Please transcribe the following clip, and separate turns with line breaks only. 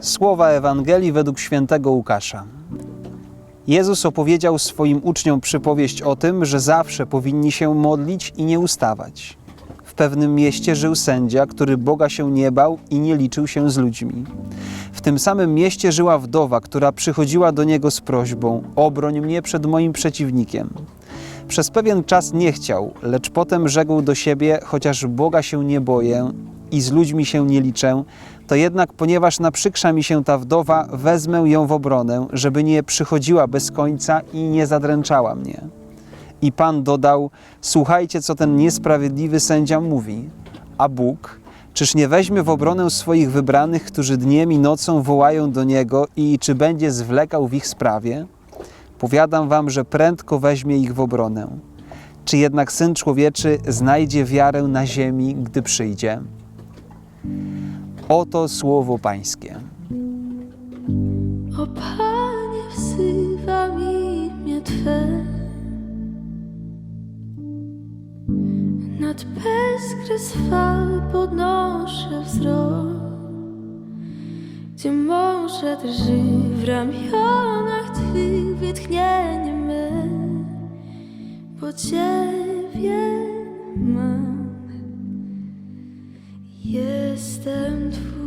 Słowa Ewangelii według świętego Łukasza. Jezus opowiedział swoim uczniom przypowieść o tym, że zawsze powinni się modlić i nie ustawać. W pewnym mieście żył sędzia, który Boga się nie bał i nie liczył się z ludźmi. W tym samym mieście żyła wdowa, która przychodziła do niego z prośbą: Obroń mnie przed moim przeciwnikiem. Przez pewien czas nie chciał, lecz potem rzekł do siebie: Chociaż Boga się nie boję i z ludźmi się nie liczę, to jednak, ponieważ naprzykrza mi się ta wdowa, wezmę ją w obronę, żeby nie przychodziła bez końca i nie zadręczała mnie. I Pan dodał: Słuchajcie, co ten niesprawiedliwy sędzia mówi. A Bóg, czyż nie weźmie w obronę swoich wybranych, którzy dniem i nocą wołają do niego, i czy będzie zwlekał w ich sprawie? Powiadam wam, że prędko weźmie ich w obronę. Czy jednak syn człowieczy znajdzie wiarę na ziemi, gdy przyjdzie? Oto słowo Pańskie.
O Panie, wzywam imię Twe Nad bezkres fal podnoszę wzrok Gdzie morze drży w ramionach Twych wytchnienie me Bo Ciebie stand for